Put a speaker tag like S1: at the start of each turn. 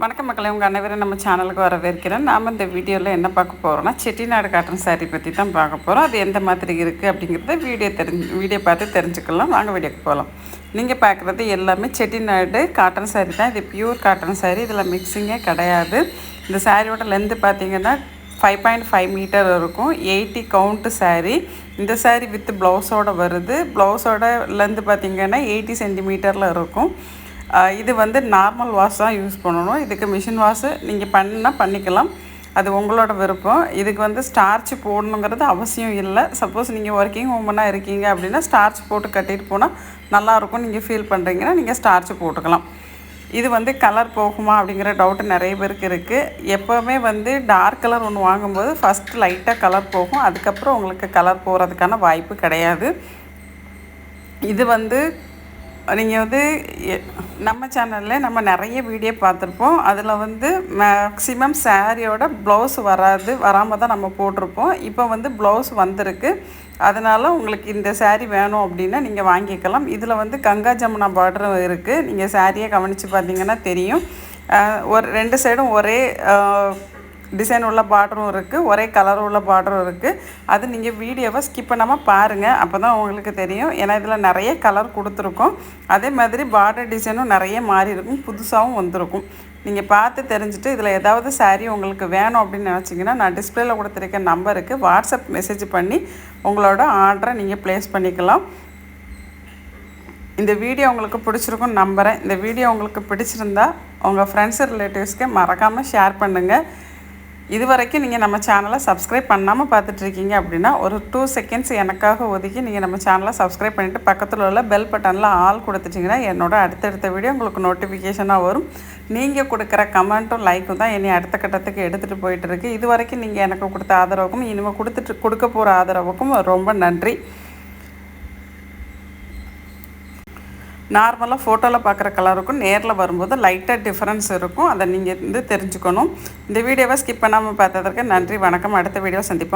S1: வணக்கம் மக்களை உங்கள் அனைவரும் நம்ம சேனலுக்கு வரவேற்கிறேன். நாம் இந்த வீடியோவில் என்ன பார்க்க போகிறோம்னா செட்டிநாடு காட்டன் saree பற்றி தான் பார்க்க போகிறோம் அது எந்த மாதிரி இருக்குது அப்படிங்கிறத வீடியோ தெரிஞ்சு வீடியோ பார்த்து தெரிஞ்சுக்கலாம். வாங்க வீடியோக்கு போகலாம் நீங்கள் பார்க்குறது எல்லாமே செட்டிநாடு காட்டன் saree தான். இது பியூர் காட்டன் saree. இதில் மிக்சிங்கே கிடையாது. இந்த சாரியோட லென்த்து பார்த்தீங்கன்னா ஃபைவ் பாயிண்ட் ஃபைவ் மீட்டர் இருக்கும். Eighty count saree. இந்த saree வித் ப்ளவுஸோடு வருது. ப்ளவுஸோட லென்த்து பார்த்தீங்கன்னா எயிட்டி சென்டிமீட்டரில் இருக்கும். இது வந்து நார்மல் வாஷ் தான் யூஸ் பண்ணணும். இதுக்கு மிஷின் வாஷு நீங்கள் பண்ணால் பண்ணிக்கலாம். அது உங்களோட விருப்பம். இதுக்கு வந்து ஸ்டார்ச் போடணுங்கிறது அவசியம் இல்லை. சப்போஸ் நீங்கள் ஒர்க்கிங் உமனாக இருக்கீங்க அப்படின்னா ஸ்டார்ச் போட்டு கட்டிட்டு போனால் நல்லாயிருக்கும் நீங்கள் ஃபீல் பண்ணுறீங்கன்னா நீங்கள் ஸ்டார்ச் போட்டுக்கலாம். இது வந்து கலர் போகுமா அப்படிங்கிற டவுட்டு நிறைய பேருக்கு இருக்குது எப்போவுமே வந்து டார்க் கலர் ஒன்று வாங்கும்போது ஃபஸ்ட்டு லைட்டாக கலர் போகும். அதுக்கப்புறம் உங்களுக்கு கலர் போகிறதுக்கான வாய்ப்பு கிடையாது. இது வந்து நீங்கள் வந்து எ- நம்ம சேனலில் நம்ம நிறைய வீடியோ பார்த்துருப்போம். அதில் வந்து மேக்ஸிமம் சாரியோட ப்ளவுஸ் வராது வராமல் தான் நம்ம போட்டிருப்போம். இப்போ வந்து ப்ளவுஸ் வந்திருக்கு. அதனால் உங்களுக்கு இந்த சாரீ வேணும் அப்படின்னா நீங்கள் வாங்கிக்கலாம். இதில் வந்து கங்கா ஜமுனா பார்டரும் இருக்குது நீங்கள் சாரியை கவனித்து பார்த்தீங்கன்னா தெரியும். ஒரு ரெண்டு சைடும் ஒரே டிசைன் உள்ள பார்டரும் இருக்குது ஒரே கலர் உள்ள பார்டரும் இருக்குது அது நீங்கள் வீடியோவை ஸ்கிப் பண்ணாமல் பாருங்கள் அப்போ தான் உங்களுக்கு தெரியும். ஏன்னா இதில் நிறைய கலர் கொடுத்துருக்கோம். அதே மாதிரி பார்டர் டிசைனும் நிறைய மாறி இருக்கும். புதுசாகவும் வந்திருக்கும். நீங்கள் பார்த்து தெரிஞ்சுட்டு இதில் ஏதாவது சாரீ உங்களுக்கு வேணும் அப்படின்னு நினச்சிங்கன்னா நான் டிஸ்பிளேல கொடுத்துருக்க நம்பருக்கு வாட்ஸ்அப் மெசேஜ் பண்ணி உங்களோட ஆர்டரை நீங்கள் ப்ளேஸ் பண்ணிக்கலாம். இந்த வீடியோ உங்களுக்கு பிடிச்சிருக்கும்னு நம்புகிறேன் இந்த வீடியோ உங்களுக்கு பிடிச்சிருந்தா உங்கள் ஃப்ரெண்ட்ஸ் ரிலேட்டிவ்ஸ்க்கு மறக்காமல் ஷேர் பண்ணுங்கள் இது வரைக்கும் நீங்கள் நம்ம சேனலை சப்ஸ்கிரைப் பண்ணாமல் பார்த்துட்ருக்கீங்க அப்படின்னா ஒரு டூ செகண்ட்ஸ் எனக்காக ஒதுக்கி நீங்கள் நம்ம சேனலை சப்ஸ்கிரைப் பண்ணிவிட்டு பக்கத்தில் உள்ள பெல் பட்டனில் ஆல் கொடுத்துட்டிங்கன்னா என்னோட அடுத்தடுத்த வீடியோ உங்களுக்கு நோட்டிஃபிகேஷனாக வரும். நீங்கள் கொடுக்குற கமெண்ட்டும் லைக்கும் தான் என்னை அடுத்த கட்டத்துக்கு எடுத்துகிட்டு போயிட்டுருக்கு இது வரைக்கும் நீங்கள் எனக்கு கொடுத்த ஆதரவுக்கும் இனிமேல் கொடுத்துட்டு கொடுக்க போகிற ஆதரவுக்கும் ரொம்ப நன்றி. நார்மலாக ஃபோட்டோவில் பார்க்குற கலருக்கும் நேரில் வரும்போது லைட்டாக டிஃப்ரென்ஸ் இருக்கும். அதை நீங்கள் வந்து தெரிஞ்சுக்கணும். இந்த வீடியோவை ஸ்கிப் பண்ணாமல் பார்த்ததற்கு நன்றி. வணக்கம். அடுத்த வீடியோ சந்திப்போம்.